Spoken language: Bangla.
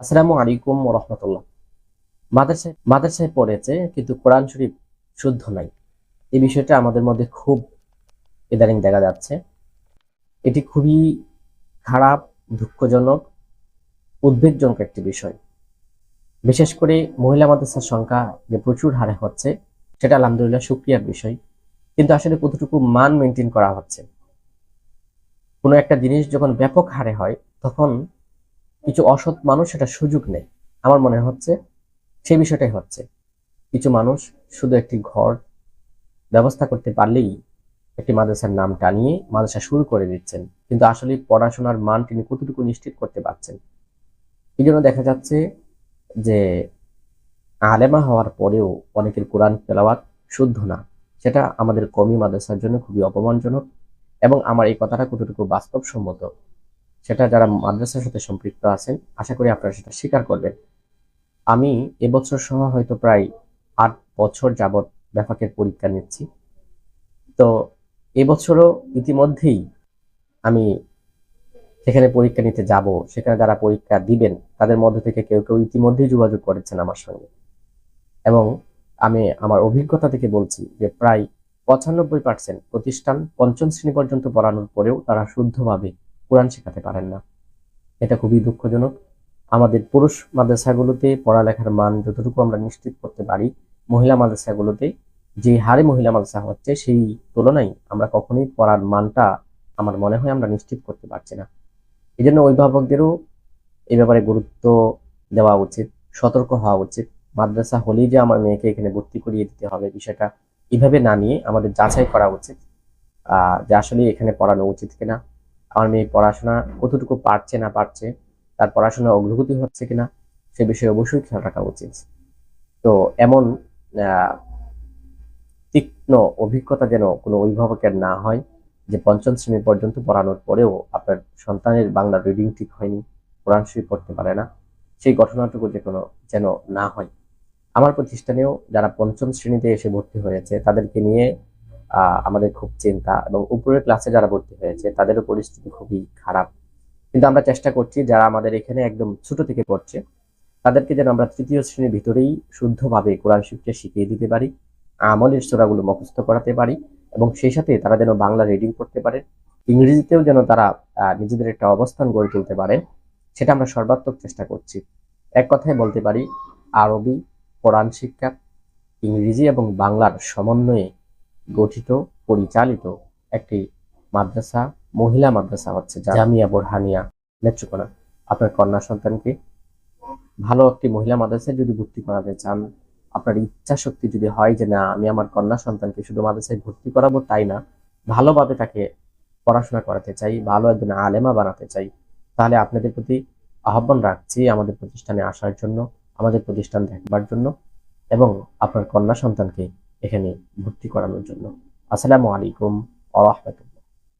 আসসালামু আলাইকুম রহমতুল্লাহ। মাদ্রাসায় মাদ্রাসায় পড়েছে কিন্তু কোরআন শরীফ শুদ্ধ নাই। এই বিষয়টা আমাদের মধ্যে খুব ইদানিং দেখা যাচ্ছে। এটি খুবই খারাপ, দুঃখজনক, উদ্বেগজনক একটি বিষয়। বিশেষ করে মহিলা মাদ্রাসার সংখ্যা যে প্রচুর হারে হচ্ছে, সেটা আলহামদুলিল্লাহ সুক্রিয়ার বিষয়। কিন্তু আসলে কতটুকু মান মেনটেন করা হচ্ছে? কোনো একটা জিনিস যখন ব্যাপক হারে হয়, তখন কিছু অসৎ মানুষ সেটা সুযোগ নেয় আমার মনে হচ্ছে সেই বিষয়টাই হচ্ছে। কিছু মানুষ শুধু একটি ঘর ব্যবস্থা করতে পারলেই একটি মাদ্রাসার নাম টানিয়ে মাদ্রাসা শুরু করে দিচ্ছেন। কিন্তু আসলে পড়াশোনার মান তিনি কতটুকু নিশ্চিত করতে পারছেন? এই জন্য দেখা যাচ্ছে যে আলেমা হওয়ার পরেও অনেকের কোরআন তেলাওয়াত শুদ্ধ না। সেটা আমাদের কমি মাদ্রাসার জন্য খুবই অপমানজনক এবং আমার এই কথাটা কতটুকু বাস্তবসম্মত সেটা যারা মাদ্রাসার সাথে সম্পৃক্ত আছেন, আশা করি আপনারা সেটা স্বীকার করবেন। আমি এবছর সহ হয়তো প্রায় আট বছর যাবৎ ব্যাপকের পরীক্ষা নিচ্ছি। তো এবছরও ইতিমধ্যেই আমি সেখানে পরীক্ষা নিতে যাব, সেখানে যারা পরীক্ষা দিবেন, তাদের মধ্যে থেকে কেউ কেউ ইতিমধ্যেই যোগাযোগ করেছেন আমার সঙ্গে। এবং আমি আমার অভিজ্ঞতা থেকে বলছি যে প্রায় পঁচানব্বই পার্সেন্ট প্রতিষ্ঠান পঞ্চম শ্রেণি পর্যন্ত পড়ানোর পরেও তারা শুদ্ধভাবে কোরআন শেখাতে পারেন না। এটা খুবই দুঃখজনক। আমাদের পুরুষ মাদ্রাসাগুলোতে পড়ালেখার মান যতটুকু আমরা নিশ্চিত করতে পারি, মহিলা মাদ্রাসাগুলোতে যে হারে মহিলা মাদ্রাসা হচ্ছে, সেই তুলনায় আমরা কখনোই পড়ার মানটা আমার মনে হয় আমরা নিশ্চিত করতে পারছি না। এই জন্য অভিভাবকদেরও এই ব্যাপারে গুরুত্ব দেওয়া উচিত, সতর্ক হওয়া উচিত। মাদ্রাসা হলেই যে আমার মেয়েকে এখানে ভর্তি করিয়ে দিতে হবে বিষয়টা এভাবে না নিয়ে আমাদের যাচাই করা উচিত, আহ, যে আসলে এখানে পড়ানো উচিত কিনা। আমার মেয়ে পড়াশোনা কতটুকু পারছে না পারছে, তার পড়াশোনা অগ্রগতি হচ্ছে কিনা, সে বিষয়ে অবশ্যই খেয়াল রাখা উচিত। তো এমন তীক্ষ্ণ অভিজ্ঞতা যেন কোনো অভিভাবকের না হয় যে পঞ্চম শ্রেণি পর্যন্ত পড়ানোর পরেও আপনার সন্তানের বাংলা রিডিং ঠিক হয়নি, কোরআন শরীফ পড়তে পারে না, সেই ঘটনাটুকু যে কোনো যেন না হয়। আমার প্রতিষ্ঠানেও যারা পঞ্চম শ্রেণীতে এসে ভর্তি হয়েছে, তাদেরকে নিয়ে আমাদের খুব চিন্তা এবং উপরের ক্লাসে যারা ভর্তি হয়েছে, তাদেরও পরিস্থিতি খুবই খারাপ। কিন্তু আমরা চেষ্টা করছি, যারা আমাদের এখানে একদম ছোট থেকে পড়ছে, তাদেরকে যেন আমরা তৃতীয় শ্রেণির ভিতরেই শুদ্ধভাবে কোরআন শিখতে শিখিয়ে দিতে পারি, আমলের সোরাগুলো মুখস্থ করাতে পারি এবং সেই সাথে তারা যেন বাংলা রিডিং করতে পারে, ইংরেজিতেও যেন তারা নিজেদের একটা অবস্থান গড়ে তুলতে পারে, সেটা আমরা সর্বাত্মক চেষ্টা করছি। এক কথায় বলতে পারি, আরবি, কোরআন শিক্ষা, ইংরেজি এবং বাংলার সমন্বয়ে গঠিত, পরিচালিত একটি মাদ্রাসা, মহিলা মাদ্রাসা হচ্ছে জামিয়া বোরহানিয়া নেত্রকোনা আপনার কন্যা সন্তানকে ভালো একটি মহিলা মাদ্রাসায় যদি ভর্তি করাতে চান, আপনার ইচ্ছা শক্তি যদি হয় যে, না, আমি আমার কন্যা সন্তানকে শুধু মাদ্রাসায় ভর্তি করাবো তাই না, ভালোভাবে তাকে পড়াশোনা করাতে চাই, ভালো একজন আলেমা বানাতে চাই, তাহলে আপনাদের প্রতি আহ্বান রাখছি আমাদের প্রতিষ্ঠানে আসার জন্য, আমাদের প্রতিষ্ঠান দেখবার জন্য এবং আপনার কন্যা সন্তানকে এখানে ভর্তি করানোর জন্য। আসসালামু আলাইকুম আ রহমতুল্লাহ।